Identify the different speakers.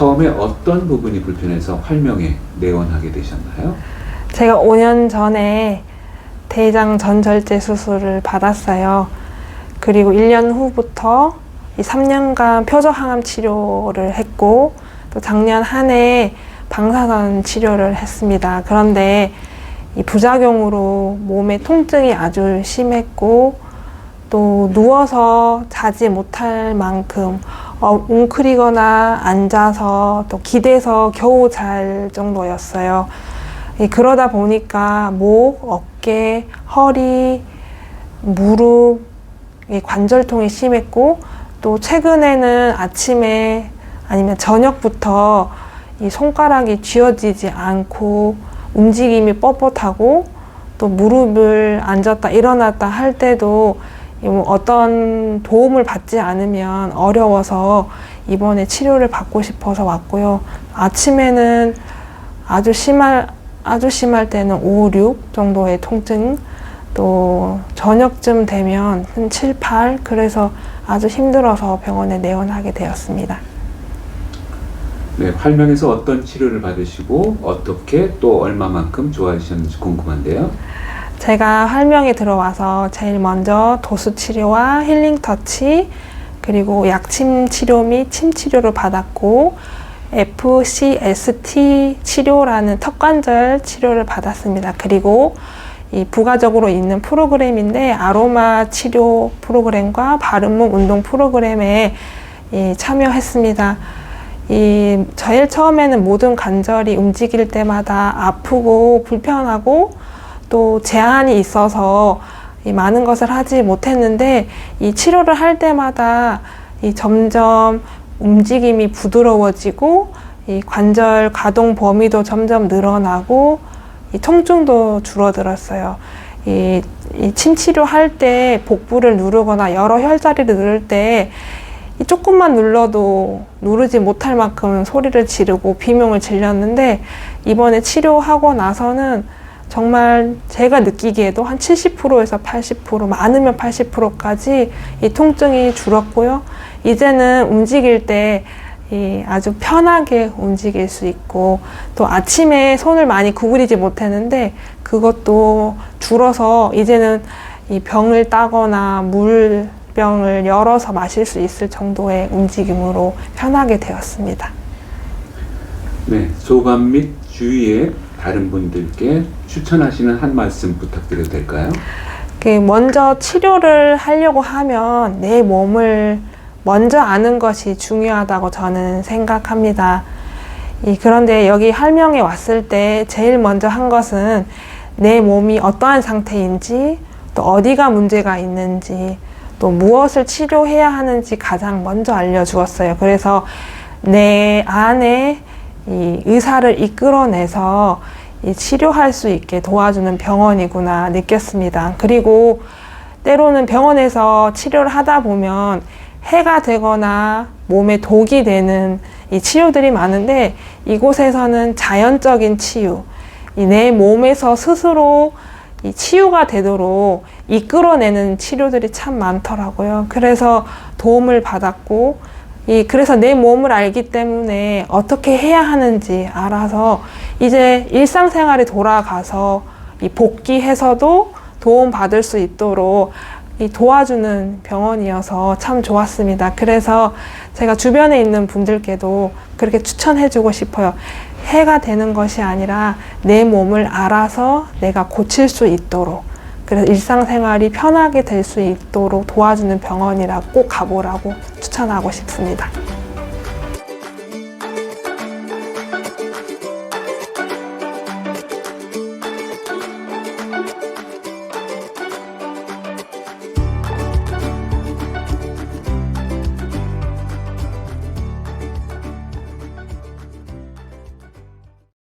Speaker 1: 처음에 어떤 부분이 불편해서 활명에 내원하게 되셨나요?
Speaker 2: 제가 5년 전에 대장 전절제 수술을 받았어요. 그리고 1년 후부터 이 3년간 표적항암 치료를 했고 또 작년 한 해 방사선 치료를 했습니다. 그런데 이 부작용으로 몸에 통증이 아주 심했고 또 누워서 자지 못할 만큼 어, 웅크리거나 앉아서 또 기대서 겨우 잘 정도였어요. 이 그러다 보니까 목, 어깨, 허리, 무릎, 이 관절통이 심했고 또 최근에는 아침에 아니면 저녁부터 이 손가락이 쥐어지지 않고 움직임이 뻣뻣하고 또 무릎을 앉았다 일어났다 할 때도 어떤 도움을 받지 않으면 어려워서 이번에 치료를 받고 싶어서 왔고요. 아침에는 아주 심할 아주 심할 때는 5, 6 정도의 통증 또 저녁쯤 되면 한 7, 8 그래서 아주 힘들어서 병원에 내원하게 되었습니다.
Speaker 1: 네, 활명에서 어떤 치료를 받으시고 어떻게 또 얼마만큼 좋아지셨는지 궁금한데요.
Speaker 2: 제가 활명에 들어와서 제일 먼저 도수 치료와 힐링 터치 그리고 약침 치료 및 침 치료를 받았고 FCST 치료라는 턱관절 치료를 받았습니다. 그리고 이 부가적으로 있는 프로그램인데 아로마 치료 프로그램과 바른몸 운동 프로그램에 이 참여했습니다. 이 제일 처음에는 모든 관절이 움직일 때마다 아프고 불편하고 또 제한이 있어서 이 많은 것을 하지 못했는데 이 치료를 할 때마다 이 점점 움직임이 부드러워지고 이 관절 가동 범위도 점점 늘어나고 이 통증도 줄어들었어요. 이, 이 침치료 할 때 복부를 누르거나 여러 혈자리를 누를 때 이 조금만 눌러도 누르지 못할 만큼 소리를 지르고 비명을 질렸는데 이번에 치료하고 나서는 정말 제가 느끼기에도 한 70%에서 80% 많으면 80%까지 이 통증이 줄었고요. 이제는 움직일 때이 아주 편하게 움직일 수 있고 또 아침에 손을 많이 구부리지 못했는데 그것도 줄어서 이제는 이 병을 따거나 물병을 열어서 마실 수 있을 정도의 움직임으로 편하게 되었습니다.
Speaker 1: 네, 소감 및 주위에 다른 분들께 추천하시는 한 말씀 부탁드려도 될까요?
Speaker 2: 그 먼저 치료를 하려고 하면 내 몸을 먼저 아는 것이 중요하다고 저는 생각합니다. 이 그런데 여기 할명에 왔을 때 제일 먼저 한 것은 내 몸이 어떠한 상태인지 또 어디가 문제가 있는지 또 무엇을 치료해야 하는지 가장 먼저 알려주었어요. 그래서 내 안에 이 의사를 이끌어내서 이 치료할 수 있게 도와주는 병원이구나 느꼈습니다. 그리고 때로는 병원에서 치료를 하다 보면 해가 되거나 몸에 독이 되는 이 치료들이 많은데 이곳에서는 자연적인 치유, 이내 몸에서 스스로 이 치유가 되도록 이끌어내는 치료들이 참 많더라고요. 그래서 도움을 받았고, 이 그래서 내 몸을 알기 때문에 어떻게 해야 하는지 알아서 이제 일상생활에 돌아가서 이 복귀해서도 도움 받을 수 있도록 이 도와주는 병원이어서 참 좋았습니다. 그래서 제가 주변에 있는 분들께도 그렇게 추천해주고 싶어요. 해가 되는 것이 아니라 내 몸을 알아서 내가 고칠 수 있도록 그래서 일상생활이 편하게 될 수 있도록 도와주는 병원이라 꼭 가보라고 추천하고 싶습니다.